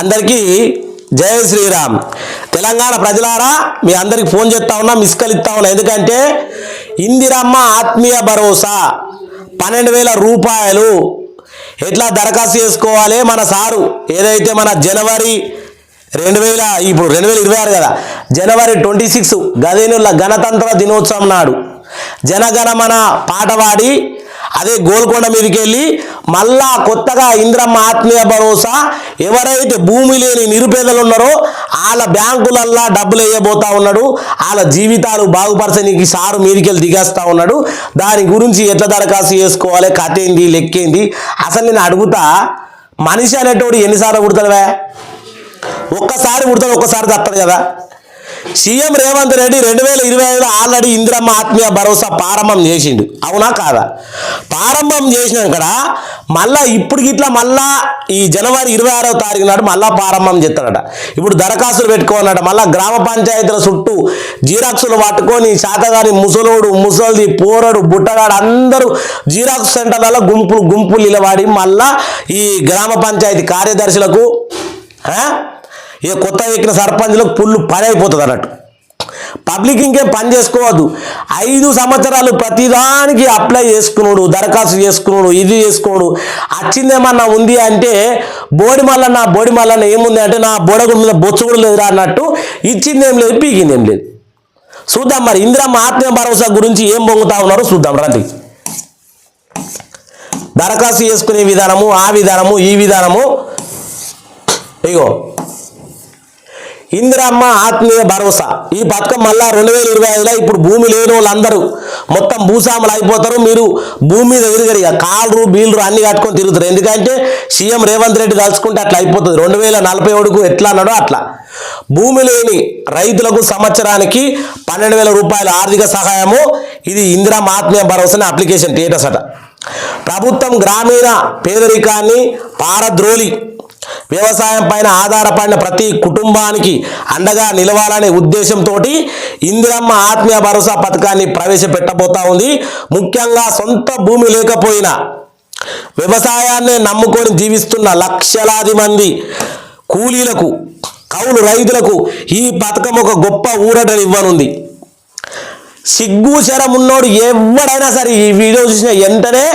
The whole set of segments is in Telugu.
అందరికీ జయ శ్రీరామ్. తెలంగాణ ప్రజలారా మీ అందరికి ఫోన్ చేస్తా ఉన్నా మిస్కల్ ఇస్తా ఉన్నా. ఎందుకంటే ఇందిరమ్మ ఆత్మీయ భరోసా పన్నెండు వేల రూపాయలు. ఎట్లా దరఖాస్తు చేసుకోవాలి మన సారు? ఏదైతే మన జనవరి రెండు వేల ఇప్పుడు రెండు వేల ఇరవై ఆరు కదా జనవరి ట్వంటీ సిక్స్ గదేనుల గణతంత్ర దినోత్సవం నాడు జనగణమన పాట పాడి అదే గోల్కొండ మీదకి వెళ్ళి మళ్ళా కొత్తగా ఇంద్రమ్మ ఆత్మీయ భరోసా. ఎవరైతే భూమి లేని నిరుపేదలు ఉన్నారో వాళ్ళ బ్యాంకులల్లా డబ్బులు వేయబోతా ఉన్నాడు. వాళ్ళ జీవితాలు బాగుపరచడానికి సారు మీదికెళ్ళి దిగేస్తా ఉన్నాడు. దాని గురించి ఎట్లా దరఖాస్తు చేసుకోవాలి? కథ ఏంది లెక్కేంది? అసలు నేను అడుగుతా మనిషి అనేటోడు ఎన్నిసార్లు పుడతాడువే ఒక్కసారి పుడతాడు ఒక్కసారి తప్పడు కదా? సీఎం రేవంత్ రెడ్డి రెండు వేల ఇరవై ఐదులో ఆల్రెడీ ఇందిరమ్మ ఆత్మీయ భరోసా ప్రారంభం చేసిండు. అవునా కాదా? ప్రారంభం చేసినాక మళ్ళా ఇప్పుడు ఇట్లా మళ్ళా ఈ జనవరి ఇరవై ఆరో తారీఖు నాడు మళ్ళా ప్రారంభం చేస్తాడట. ఇప్పుడు దరఖాస్తులు పెట్టుకోనట మళ్ళా గ్రామ పంచాయతీల చుట్టూ జీరాక్సులు పట్టుకొని శాతగాని ముసలోడు ముసలిది పోరడు బుట్టగాడు అందరూ జీరాక్స్ సెంటర్లలో గుంపులు గుంపులు నిలబడి మళ్ళా ఈ గ్రామ పంచాయతీ కార్యదర్శులకు ఇక కొత్త ఎక్కిన సర్పంచ్లకు పుల్లు పని అయిపోతుంది అన్నట్టు. పబ్లిక్ ఇంకేం పని చేసుకోవద్దు. ఐదు సంవత్సరాలు ప్రతిదానికి అప్లై చేసుకున్నాడు దరఖాస్తు చేసుకున్నాడు ఇది చేసుకున్నాడు. వచ్చిందేమన్నా ఉంది అంటే బోడి మల్లన్న బోడి మల్లన్న ఏముంది అంటే నా బోడగుడి మీద బొచ్చు కూడా లేదురా అన్నట్టు ఇచ్చిందేం లేదు పీకిందేం లేదు. చూద్దాం మరి ఇందిరమ్మ ఆత్మీయ భరోసా గురించి ఏం పొంగుతా ఉన్నారో చూద్దాం రండి. దరఖాస్తు చేసుకునే విధానము ఆ విధానము ఈ విధానము. ఇగో. ఇందిరమ్మ ఆత్మీయ భరోసా. ఈ పథకం మళ్ళా రెండు వేల ఇరవై ఐదులో ఇప్పుడు భూమి లేని వాళ్ళందరూ మొత్తం భూస్వాములు అయిపోతారు. మీరు భూమి మీద తిరగరు ఇక కాళ్ళు బీళ్ళు అన్ని కట్టుకొని తిరుగుతారు. ఎందుకంటే సీఎం రేవంత్ రెడ్డి తలుచుకుంటే అట్లా అయిపోతుంది. రెండు వేల నలభై ఒకటికు ఎట్లా అన్నాడో అట్లా. భూమి లేని రైతులకు సంవత్సరానికి పన్నెండు వేల రూపాయల ఆర్థిక సహాయము. ఇది ఇందిరమ్మ ఆత్మీయ భరోసా అప్లికేషన్ స్టేటస్ అట. ప్రభుత్వం గ్రామీణ పేదరికాన్ని పారద్రోలి. వ్యవసాయం పైన ఆధారపడిన ప్రతి కుటుంబానికి అండగా నిలవాలనే ఉద్దేశంతో ఇందిరమ్మ ఆత్మీయ భరోసా పథకాన్ని ప్రవేశపెట్టబోతా ఉంది. ముఖ్యంగా సొంత భూమి లేకపోయినా వ్యవసాయాన్ని నమ్ముకొని జీవిస్తున్న లక్షలాది మంది కూలీలకు కౌలు రైతులకు ఈ పథకం ఒక గొప్ప ఊరటని ఇవ్వనుంది సిగ్గు శరం ఉన్నోడు ఎవడైనా సరే ఈ వీడియో చూసిన వెంటనే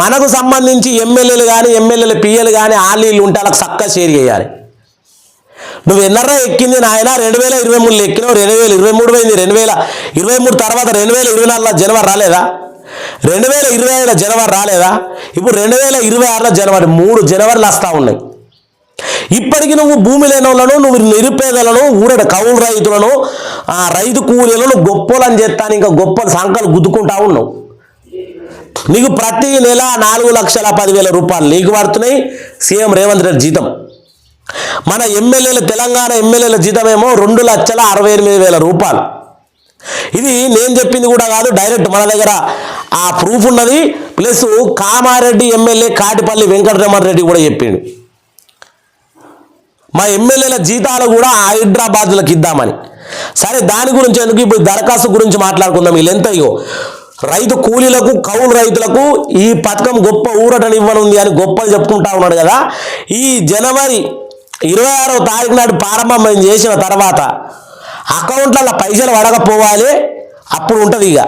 మనకు సంబంధించి ఎమ్మెల్యేలు కానీ ఎమ్మెల్యేల పిఎలు కానీ ఆలీలు ఉంటే వాళ్ళకి చక్కగా షేర్ చేయాలి. నువ్వు ఎన్నర్రా ఎక్కింది నాయన? రెండు వేల ఇరవై మూడులో ఎక్కినావు రెండు వేల ఇరవై మూడు పోయింది రెండు వేల ఇరవై మూడు తర్వాత రెండు వేల ఇరవై నాలుగులో జనవరి రాలేదా? రెండు వేల ఇరవై ఐదులో జనవరి రాలేదా? ఇప్పుడు రెండు వేల ఇరవై ఆరులో జనవరి మూడు జనవరిలు వస్తూ ఉన్నాయి. ఇప్పటికి నువ్వు భూమి లేని వాళ్ళను నువ్వు నిరుపేదలను ఊరడ కౌలు రైతులను ఆ రైతు కూలీలను గొప్పలని చేస్తాను ఇంకా గొప్ప సంకలు గుద్దుకుంటా ఉన్నావు. నీకు ప్రతి నెల నాలుగు లక్షల పదివేల రూపాయలు నీకు పడుతున్నాయి. సీఎం రేవంత్ రెడ్డి జీతం. మన ఎమ్మెల్యేల తెలంగాణ ఎమ్మెల్యేల జీతమేమో రెండు లక్షల అరవై ఎనిమిది వేల రూపాయలు. ఇది నేను చెప్పింది కూడా కాదు డైరెక్ట్ మన దగ్గర ఆ ప్రూఫ్ ఉన్నది. ప్లస్ కామారెడ్డి ఎమ్మెల్యే కాటిపల్లి వెంకటరమణ రెడ్డి కూడా చెప్పిండు. మా ఎమ్మెల్యేల జీతాలు కూడా హైదరాబాద్లకు ఇద్దామని. సరే దాని గురించి ఎందుకు ఇప్పుడు దరఖాస్తు గురించి మాట్లాడుకుందాం? వీళ్ళు ఎంత ఇగో? రైతు కూలీలకు కౌలు రైతులకు ఈ పథకం గొప్ప ఊరటనివ్వనుంది అని గొప్పలు చెప్పుకుంటా ఉన్నాడు కదా. ఈ జనవరి ఇరవై ఆరో తారీఖు నాడు ప్రారంభం చేసిన తర్వాత అకౌంట్లలో పైసలు పడకపోవాలి అప్పుడు ఉంటుంది ఇక.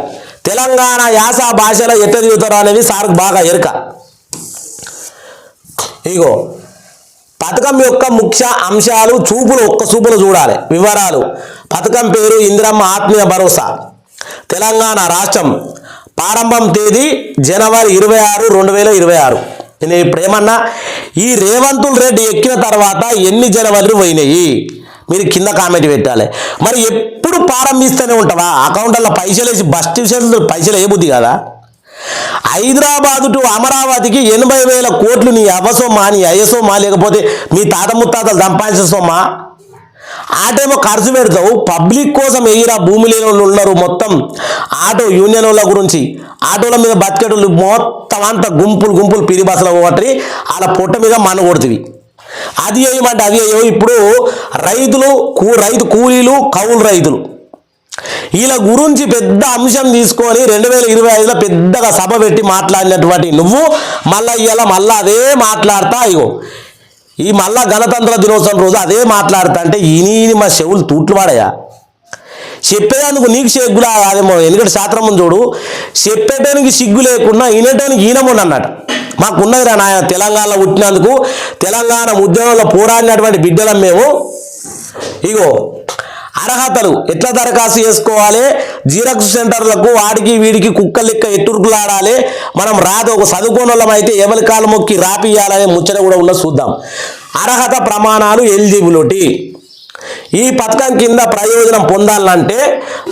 తెలంగాణ యాస భాషలో ఎట్ట దిగుతారో అనేది సార్కు బాగా ఎరుక. ఇగో పథకం యొక్క ముఖ్య అంశాలు చూపులు ఒక్క చూపులు చూడాలి వివరాలు. పథకం పేరు ఇందిరమ్మ ఆత్మీయ భరోసా. తెలంగాణ రాష్ట్రం ప్రారంభం తేదీ జనవరి ఇరవై ఆరు రెండు వేల ఇరవై ఆరు. నేను ఇప్పుడు ఏమన్నా ఈ రేవంతుల్ రెడ్డి ఎక్కిన తర్వాత ఎన్ని జనవరిలు పోయినాయి? మీరు కింద కామెంట్ పెట్టాలి. మరి ఎప్పుడు ప్రారంభిస్తూనే ఉంటావా? అకౌంట్లో పైసలు వేసి బస్ స్టేషన్లో పైసలు వేయబుద్ది కదా? హైదరాబాద్ టు అమరావతికి ఎనభై వేల కోట్లు నీ అవసోమా నీ అయసోమా లేకపోతే మీ తాత ముత్తాతలు సంపాదించసోమా ఆటేమో ఖర్చు పెడతావు. పబ్లిక్ కోసం ఎయిరా భూమి లేని వాళ్ళు ఉన్నారు మొత్తం. ఆటో యూనియన్ వాళ్ళ గురించి. ఆటోల మీద బతికేటోళ్ళు మొత్తం అంతా గుంపులు గుంపులు పిరి బస్సులు ఒకటి వాళ్ళ పొట్ట మీద మన కొడుతుంది అది ఏమంటే అది ఏమో ఇప్పుడు రైతులు కూ రైతు కూలీలు కౌలు రైతులు. వీళ్ళ గురించి పెద్ద అంశం తీసుకొని రెండు వేల ఇరవై ఐదులో పెద్దగా సభ పెట్టి మాట్లాడినటువంటి నువ్వు మళ్ళీ ఇవాళ మళ్ళా అదే మాట్లాడతా ఇగో. ఈ మళ్ళా గణతంత్ర దినోత్సవం రోజు అదే మాట్లాడతా అంటే ఈయన మా చెవులు తూట్లు వాడయా? చెప్పేదానికి నీకు సిగ్గులా అదేమో ఎందుకంటే శాస్త్రం ముందు చూడు. చెప్పేటానికి సిగ్గు లేకుండా ఈనేటానికి ఈనముండి అన్నట్టు మాకున్నదిరా నాయన తెలంగాణలో పుట్టినందుకు తెలంగాణ ఉద్యమంలో పోరాడినటువంటి బిడ్డలం మేము. ఇగో అర్హతలు ఎట్లా దరఖాస్తు చేసుకోవాలి? జీరక్స్ సెంటర్లకు వాడికి వీడికి కుక్క లెక్క ఎట్టురుకులాడాలి మనం రాదు ఒక చదువుకోనోళ్ళం అయితే ఎవరి కాలు మొక్కి రాపియాలనే ముచ్చట కూడా ఉన్న చూద్దాం. అర్హత ప్రమాణాలు ఎలిజిబిలిటీ. ఈ పథకం కింద ప్రయోజనం పొందాలంటే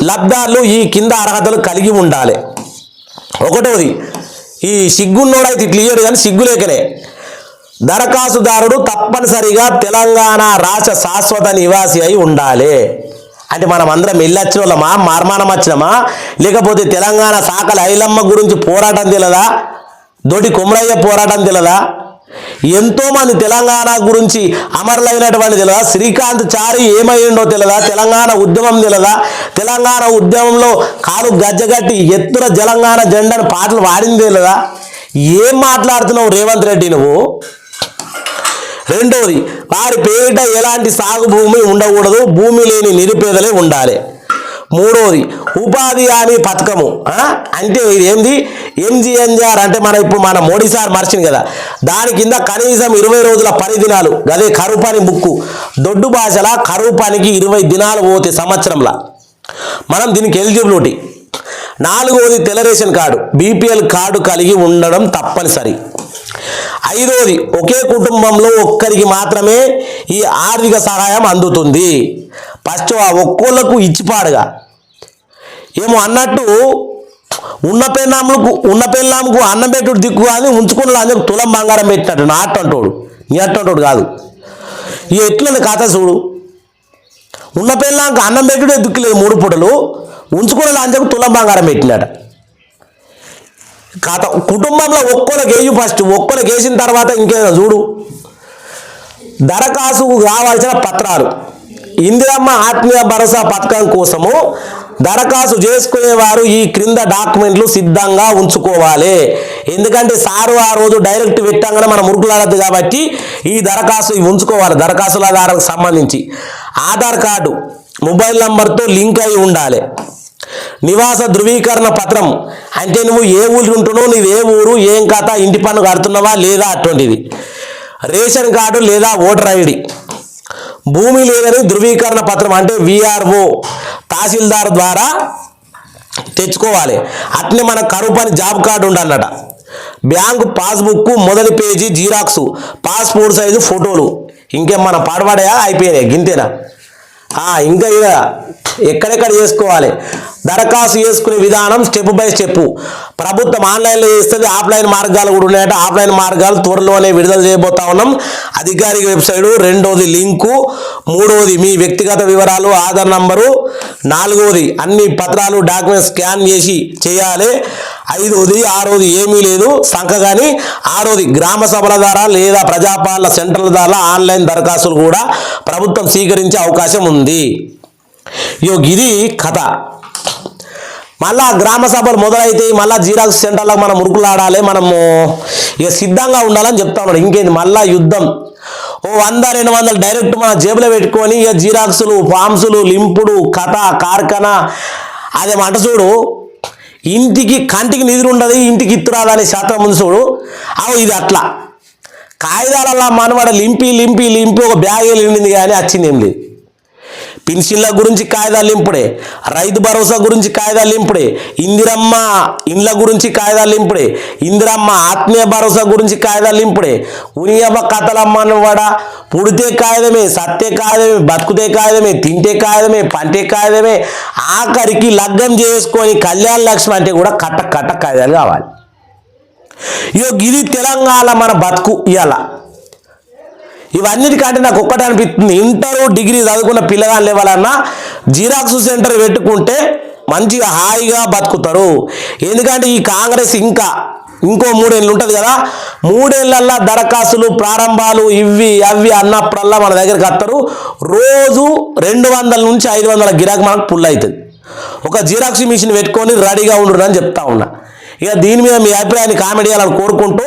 లబ్ధాలు ఈ కింద అర్హతలు కలిగి ఉండాలి. ఒకటోది ఈ సిగ్గున్నోడైతే ఇట్లా ఇయ్యడు కానీ సిగ్గులేకనే. దరఖాస్తుదారుడు తప్పనిసరిగా తెలంగాణ రాష్ట్ర శాశ్వత నివాసి అయి ఉండాలి. అంటే మనం అందరం వెళ్ళొచ్చిన వాళ్ళమా మార్మానం వచ్చినమా? లేకపోతే తెలంగాణ సాకల ఐలమ్మ గురించి పోరాటం తెలదా? దొడి కుమరయ్య పోరాటం తెలదా? ఎంతో మంది తెలంగాణ గురించి అమరులైనటువంటి తెలియదా శ్రీకాంత్ చారి ఏమైండో తెలియదా తెలంగాణ ఉద్యమం తెలదా? తెలంగాణ ఉద్యమంలో కాలు గజ్జగట్టి ఎత్తున తెలంగాణ జెండాను పాటలు వాడింది తెలదా? ఏం మాట్లాడుతున్నావు రేవంత్ రెడ్డి నువ్వు? రెండవది వారి పేరిట ఎలాంటి సాగు భూమి ఉండకూడదు భూమి లేని నిరుపేదలే ఉండాలి. మూడవది ఉపాధి హామీ పథకము. అంటే ఇది ఏంది? ఎంజిఎన్ఆర్ అంటే మన ఇప్పుడు మన మోడీ సార్ మర్చింది కదా. దాని కింద కనీసం ఇరవై రోజుల పని దినాలు అదే కరువు పని బుక్కు దొడ్డు భాషల కరువు పనికి ఇరవై దినాలు పోతే సంవత్సరంలో. మనం దీనికి ఎలిజిబిలిటీ నాలుగవది తెల్ల రేషన్ కార్డు. బీపీఎల్ కార్డు కలిగి ఉండడం తప్పనిసరి. ఐదవది ఒకే కుటుంబంలో ఒక్కరికి మాత్రమే ఈ ఆర్థిక సహాయం అందుతుంది. ఫస్ట్ ఆ ఒక్కోళ్ళకు ఇచ్చిపాడుగా. ఏమో అన్నట్టు ఉన్న పెళ్ళాములకు ఉన్న పెళ్ళాముకు అన్నం పెట్టుడు దిక్కు కానీ ఉంచుకున్న అందుకు తులం బంగారం పెట్టినట్టు నా అట్టంటోడు నీ అట్టంటోడు కాదు. ఇక ఎట్లుంది కథ చూడు. ఉన్న పెళ్ళాంక అన్నం పెట్టుడే దిక్కులేదు మూడు పూటలు ఉంచుకున్న అందుకు తులం బంగారం పెట్టినట్టు కథ కుటుంబంలో ఒక్కరికి వేయు ఫస్ట్ ఒక్కరికి వేసిన తర్వాత ఇంకేదో చూడు. దరఖాస్తుకు కావాల్సిన పత్రాలు. ఇందిరమ్మ ఆత్మీయ భరోసా పథకం కోసము దరఖాస్తు చేసుకునేవారు ఈ క్రింద డాక్యుమెంట్లు సిద్ధంగా ఉంచుకోవాలి. ఎందుకంటే సారు ఆ రోజు డైరెక్ట్ పెట్టంగానే మనం మురుకులాడద్దు కాబట్టి ఈ దరఖాస్తు ఇవి ఉంచుకోవాలి దరఖాస్తుదారులకు సంబంధించి. ఆధార్ కార్డు మొబైల్ నంబర్తో లింక్ అయి ఉండాలి. నివాస ధృవీకరణ పత్రం. అంటే నువ్వు ఏ ఊరు ఉంటున్నావు నువ్వు ఏ ఊరు ఏం కథ ఇంటి పన్ను కడుతున్నావా లేదా అటువంటిది. రేషన్ కార్డు లేదా ఓటర్ ఐడి. భూమి లేదని ధృవీకరణ పత్రం అంటే విఆర్ఓ తహసీల్దార్ ద్వారా తెచ్చుకోవాలి. అట్నే మన కరువు పని జాబ్ కార్డు ఉండాలన్నట బ్యాంకు పాస్బుక్ మొదటి page xerox passport size photos. ఇంకేం మన పాడవాడయా అయిపోయినాయి గింతేనా? ఇంకా ఇక ఎక్కడెక్కడ చేసుకోవాలి? దరఖాస్తు చేసుకునే విధానం స్టెప్ బై స్టెప్. ప్రభుత్వం ఆన్లైన్లో చేస్తుంది ఆఫ్లైన్ మార్గాలు కూడా ఉన్నాయంటే. ఆఫ్లైన్ మార్గాలు త్వరలోనే విడుదల చేయబోతా ఉన్నాం. అధికారిక వెబ్సైటు రెండోది లింకు మూడవది మీ వ్యక్తిగత వివరాలు ఆధార్ నంబరు నాలుగవది అన్ని పత్రాలు డాక్యుమెంట్స్ స్కాన్ చేసి చేయాలి. ఐదవది ఆరోది ఏమీ లేదు సంఖ కానీ ఆరోది గ్రామ సభల ద్వారా లేదా ప్రజాపాలన సెంటర్ల ద్వారా ఆన్లైన్ దరఖాస్తులు కూడా ప్రభుత్వం స్వీకరించే అవకాశం ఉంది. ఇది కథ. మళ్ళా గ్రామ సభలు మొదలైతే మళ్ళా జీరాక్స్ సెంటర్లకు మనం మురుకులాడాలి మనము ఇక సిద్ధంగా ఉండాలని చెప్తా ఉన్నాడు. ఇంకేంది? మళ్ళా యుద్ధం. ఓ వంద రెండు వందలు డైరెక్ట్ మన జేబులో పెట్టుకొని ఇక జీరాక్సులు ఫామ్సులు లింపుడు కథ కార్ఖానా అదేమంట చూడు. ఇంటికి కంటికి నిధులు ఉండదు ఇంటికి ఇత్తురాదని శాతం ఉంది చూడు. అవు ఇది అట్లా. కాగితాలల్లా మనవాడ లింపి లింపి లింపి ఒక బ్యాగ్ వెళ్ళింది కానీ వచ్చింది ఏం లేదు పెన్షన్ల గురించి కాయిదాలు లింపుడే రైతు భరోసా గురించి కాయిదాలు లింపుడే ఇందిరమ్మ ఇండ్ల గురించి కాయిదాలు లింపుడే ఇందిరమ్మ ఆత్మీయ భరోసా గురించి కాయిదాలు లింపుడే ఉనియమ్మ కథలమ్మనవాడ పుడితే కాగితమే సత్తే కాగితమే బతుకుతే కాగితమే తింటే కాగితమే పంటే కాగితమే ఆఖరికి లగ్గం చేసుకొని కళ్యాణ లక్ష్మి అంటే కూడా కట్ట కట్ట కాగితాలు కావాలి. ఇగో ఇది తెలంగాణ మన బతుకు ఇవాళ ఇవన్నిటికంటే నాకు ఒక్కటే అనిపిస్తుంది. ఇంటర్ డిగ్రీ చదువుకున్న పిల్లగాళ్ళు లేవాలన్నా జిరాక్స్ సెంటర్ పెట్టుకుంటే మంచిగా హాయిగా బతుకుతారు. ఎందుకంటే ఈ కాంగ్రెస్ ఇంకా ఇంకో మూడేళ్ళు ఉంటుంది కదా మూడేళ్ళల్లో దరఖాస్తులు ప్రారంభాలు ఇవి అవి అన్నప్పుడల్లా మన దగ్గరికి వస్తారు. రోజు రెండు వందల నుంచి ఐదు వందల గిరాకీ మనకు పుల్ అవుతుంది ఒక జిరాక్స్ మిషన్ పెట్టుకొని రెడీగా ఉండు అని చెప్తా ఉన్నా. ఇక దీని మీద మీ అభిప్రాయాన్ని కామెంట్ చేయాలని కోరుకుంటూ